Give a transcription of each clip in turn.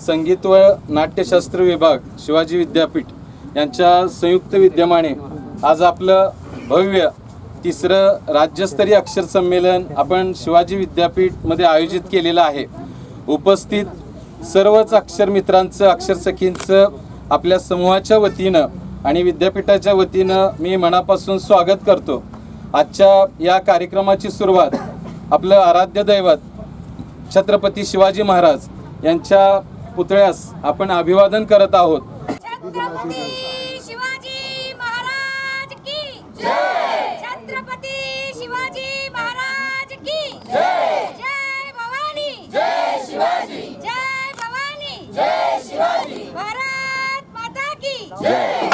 संगीत व नाट्यशास्त्र विभाग शिवाजी विद्यापीठ यांच्या संयुक्त विद्यमाने आज आपलं भव्य तिसरं राज्यस्तरीय अक्षर संमेलन आपण शिवाजी विद्यापीठमध्ये आयोजित केलेलं आहे. उपस्थित सर्वच अक्षर मित्रांचं अक्षर सखींचं आपल्या समूहाच्या वतीनं आणि विद्यापीठाच्या वतीनं मी मनापासून स्वागत करतो. आजच्या या कार्यक्रमाची सुरुवात आपलं आराध्य दैवत छत्रपती शिवाजी महाराज यांच्या पुतळ्यास आपण अभिवादन करत आहोत. छत्रपती शिवाजी महाराज की जय! छत्रपती शिवाजी महाराज की जय! जय भवानी! जय शिवाजी! जय भवानी! जय शिवाजी! भारत माता की जय!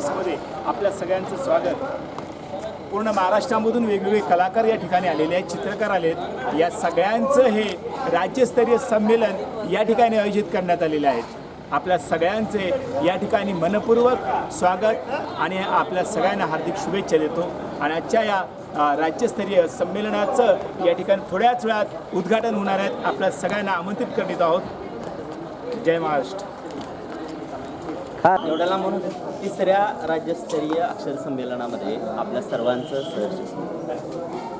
आपल्या सगळ्यांचं स्वागत. पूर्ण महाराष्ट्रामधून वेगवेगळे कलाकार या ठिकाणी आलेले आहेत चित्रकार आले आहेत या सगळ्यांचं हे राज्यस्तरीय संमेलन या ठिकाणी आयोजित करण्यात आलेले आहेत आपल्या सगळ्यांचे या ठिकाणी मनपूर्वक स्वागत आणि आपल्या सगळ्यांना हार्दिक शुभेच्छा देतो. आणि आजच्या या राज्यस्तरीय संमेलनाचं या ठिकाणी थोड्याच वेळात उद्घाटन होणार आहेत आपल्या सगळ्यांना आमंत्रित करण्यात आहोत. जय महाराष्ट्र. एवढ्याला म्हणून तिसऱ्या राज्यस्तरीय अक्षर संमेलनामध्ये आपल्या सर्वांचं सहर्ष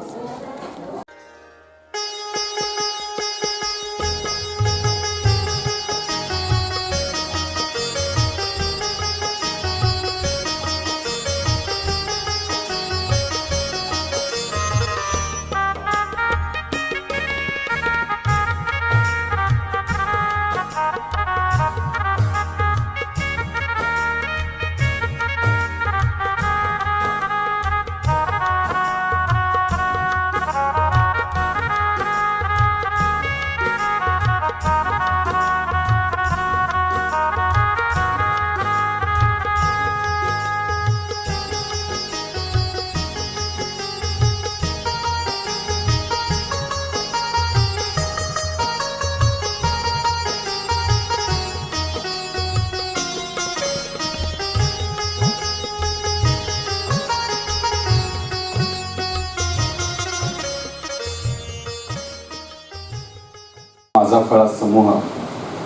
माझा फळा समूह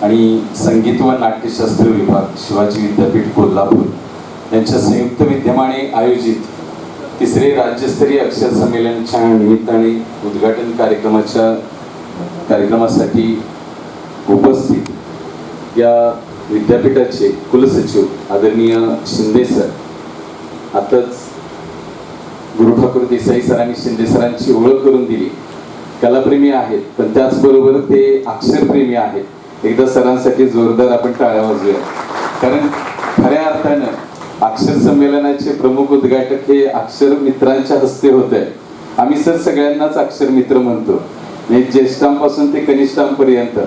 आणि संगीत व नाट्यशास्त्र विभाग शिवाजी विद्यापीठ कोल्हापूर यांच्या संयुक्त विद्यमाने आयोजित तिसरे राज्यस्तरीय अक्षर संमेलनच्या निमित्ताने उद्घाटन कार्यक्रमाच्या कार्यक्रमासाठी उपस्थित या विद्यापीठाचे कुलसचिव आदरणीय शिंदे सर. आताच गुरु ठाकूर देसाई सरांनी शिंदे सरांची ओळख करून दिली. कलाप्रेमी आहेत पण त्याचबरोबर ते अक्षरप्रेमी आहेत. एकदा सरांसाठी जोरदार आपण टाळ्या वाजूया कारण खऱ्या अर्थानं अक्षर संमेलनाचे प्रमुख उद्घाटक हे अक्षर मित्रांच्या हस्ते होत आहे आम्ही सर सगळ्यांनाच अक्षर मित्र म्हणतो. ज्येष्ठांपासून ते कनिष्ठांपर्यंत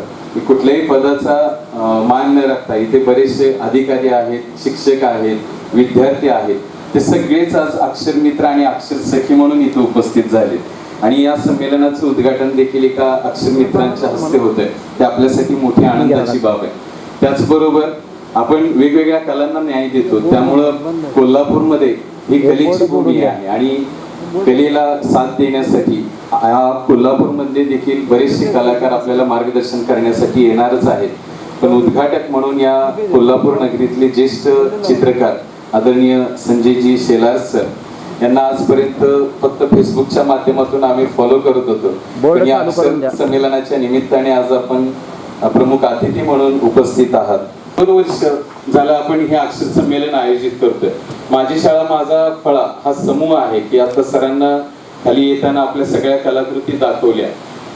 कुठल्याही पदाचा मान न राखता इथे बरेचसे अधिकारी आहेत शिक्षक आहेत विद्यार्थी आहेत. ते सगळेच आज अक्षर मित्र आणि अक्षर सखी म्हणून इथे उपस्थित झाले आणि या संमेलनाचं उद्घाटन देखील एका अक्षर मित्रांच्या हस्ते होत आहे ते आपल्यासाठी मोठी आनंदाची बाब आहे. त्याचबरोबर आपण वेगवेगळ्या कलांना न्याय देतो. त्यामुळं कोल्हापूरमध्ये ही कलेची भूमी आहे आणि कलेला साथ देण्यासाठी कोल्हापूरमध्ये देखील बरेचसे कलाकार आपल्याला मार्गदर्शन करण्यासाठी येणारच आहेत. पण उद्घाटक म्हणून या कोल्हापूर नगरीतले ज्येष्ठ चित्रकार आदरणीय संजयजी शेलार सर यांना आजपर्यंत फक्त फेसबुकच्या माध्यमातून आम्ही फॉलो करत होतो. पण या अक्षर संमेलनाच्या निमित्ताने आज आपण प्रमुख अतिथी म्हणून उपस्थित आहात. दोन वर्ष झालं आपण हे अक्षर संमेलन आयोजित करतोय. माझी शाळा माझा फळा हा समूह आहे की आता सरांना खाली येताना आपल्या सगळ्या कलाकृती दाखवल्या.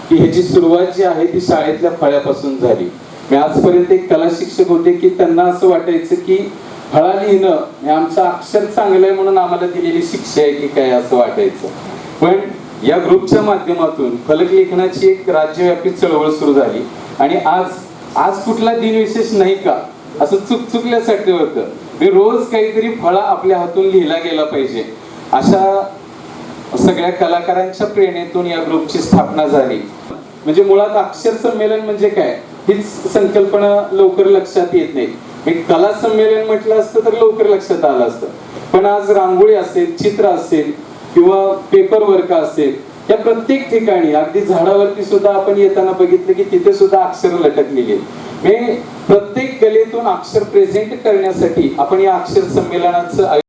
की ह्याची सुरुवात जी आहे ती शाळेतल्या फळ्यापासून झाली. मी आजपर्यंत एक कला शिक्षक होते की त्यांना असं वाटायचं की फळा लिहिणं हे आमचं अक्षर चांगलं आहे म्हणून आम्हाला दिलेली शिक्षा आहे की काय असं वाटायचं. पण या ग्रुपच्या माध्यमातून फलक लेखनाची एक राज्यव्यापी चळवळ सुरू झाली. आणि आज आज कुठला दिनविशेष नाही का? असं चुक चुकल्यासाठी होतं. मी रोज काहीतरी फळा आपल्या हातून लिहिला गेला पाहिजे. अशा सगळ्या कलाकारांच्या प्रेरणेतून या ग्रुपची स्थापना झाली. म्हणजे मुळात अक्षर संमेलन म्हणजे काय? हीच संकल्पना लवकर लक्षात येत नाही. एक कला संमेलन म्हटलं असतं तर लवकर लक्षात आलं असतं पण आज रांगोळी असेल चित्र असेल किंवा पेपर वर्क असेल या प्रत्येक ठिकाणी अगदी झाडावरती सुद्धा आपण येताना बघितलं की तिथे सुद्धा अक्षर लटकलेली आहेत. म्हणजे प्रत्येक कलेतून अक्षर प्रेझेंट करण्यासाठी आपण या अक्षर संमेलनाचं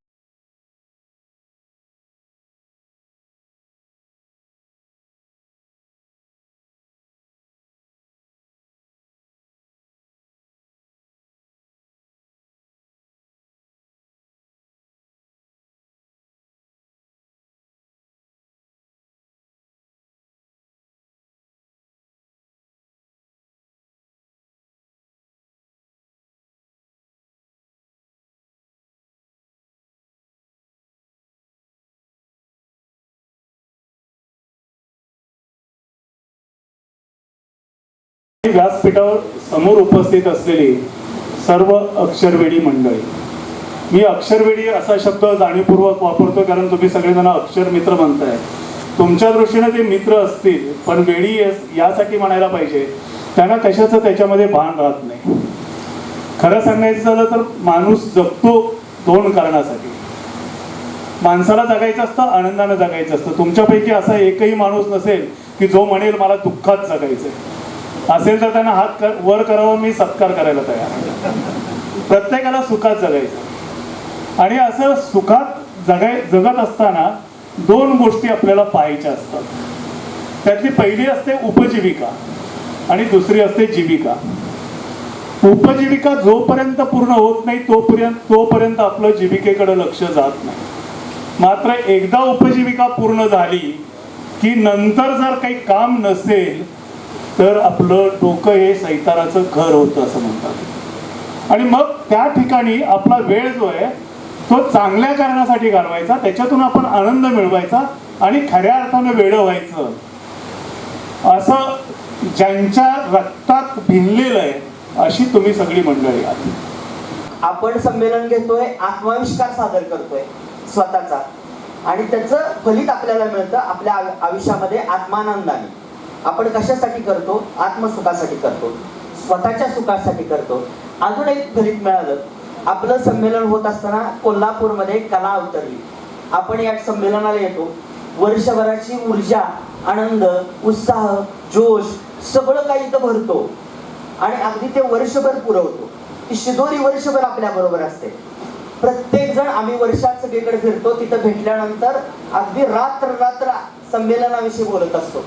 व्यासपीठावर समोर उपस्थित असलेली सर्व अक्षरवेडी मंडळी. मी अक्षरवेडी असा शब्द जाणीवपूर्वक वापरतो कारण तुम्ही सगळेजण अक्षर मित्र म्हणताय तुमच्या दृष्टीने ते मित्र असतील पण वेळी यासाठी म्हणायला पाहिजे त्यांना कशाचं त्याच्यामध्ये भान राहत नाही. खरं सांगायचं झालं तर माणूस जगतो दोन कारणासाठी. माणसाला जगायचं असतं आनंदानं जगायचं असतं. तुमच्यापैकी असा एकही माणूस नसेल की जो म्हणेल मला दुःखात जगायचंय. असेल तर त्यांना हात कर- वर करावा मी सत्कार करायला तयार प्रत्येकाला सुखात जगायचं. आणि असं सुखात जगाय जगत असताना दोन गोष्टी आपल्याला पाहायच्या असतात. त्यातली पहिली असते उपजीविका आणि दुसरी असते जीविका. उपजीविका जोपर्यंत पूर्ण होत नाही तोपर्यंत तोपर्यंत आपलं जीविकेकडे लक्ष जात नाही. मात्र एकदा उपजीविका पूर्ण झाली की नंतर जर काही काम नसेल तर आपलं डोकं हे सैताराचं घर होतं असं म्हणतात. आणि मग त्या ठिकाणी आपला वेळ जो आहे तो चांगल्या कारणासाठी घालवायचा त्याच्यातून आपण आनंद मिळवायचा आणि खऱ्या अर्थानं वेळ व्हायचं. असं ज्यांच्या रक्तात भिनलेलं आहे अशी तुम्ही सगळी मंडळी आहात. आपण संमेलन घेतोय आत्माविष्कार सादर करतोय स्वतःचा. आणि त्याचं फलित आपल्याला मिळतं आपल्या आयुष्यामध्ये आत्मानंदाने. आपण कशासाठी करतो? आत्मसुखासाठी करतो. स्वतःच्या सुखासाठी करतो. अजून एक घरीत मिळालं. आपलं संमेलन होत असताना कोल्हापूरमध्ये कला अवतरली. आपण या संमेलनाला येतो. वर्षभराची ऊर्जा आनंद उत्साह जोश सगळं काही इथं भरतो. आणि अगदी ते वर्षभर पुरवतो. ती शिदोरी वर्षभर आपल्या बरोबर असते. प्रत्येक जण आम्ही वर्षात सगळीकडे फिरतो. तिथं भेटल्यानंतर अगदी रात्र रात्र संमेलनाविषयी बोलत असतो.